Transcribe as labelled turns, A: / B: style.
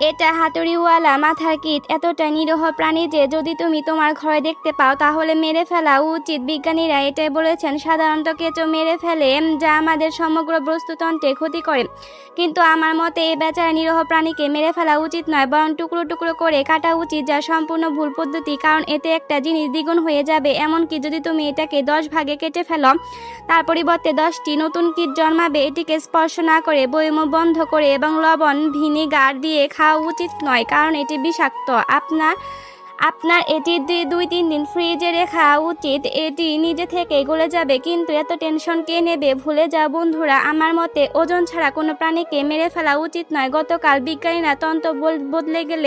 A: এটা হাতুড়িওয়ালা মাথার কীট। এতটা নিরহ প্রাণী যে যদি তুমি তোমার ঘরে দেখতে পাও, তাহলে মেরে ফেলা উচিত। বিজ্ঞানীরা এটাই বলেছেন, সাধারণত কেঁচো মেরে ফেলে যা আমাদের সমগ্র বস্তুতন্ত্রে ক্ষতি করে। কিন্তু আমার মতে এই বেচারা নিরহ প্রাণীকে মেরে ফেলা উচিত নয়, বরং টুকরো টুকরো করে কাটা উচিত, যা সম্পূর্ণ ভুল পদ্ধতি, কারণ এতে একটা জিনিস দ্বিগুণ হয়ে যাবে। এমনকি যদি তুমি এটাকে দশ ভাগে কেটে ফেলো, তার পরিবর্তে দশটি নতুন কীট জন্মাবে। এটিকে স্পর্শ না করে বয়ম বন্ধ করে এবং লবণ, ভিনিগার দিয়ে খাওয়া উচিত নয়, কারণ এটি বিষাক্ত। আপনার আপনার এটি দুই, তিন দিন ফ্রিজে রেখা উচিত, এটি নিজে থেকে গলে যাবে, কিন্তু এত টেনশন কে নেবে? ভুলে যাও বন্ধুরা, আমার মতে ওজন ছাড়া কোনো প্রাণীকে মেরে ফেলা উচিত নয়। গতকাল বিজ্ঞানীরা তন্ত্র বদলে গেলে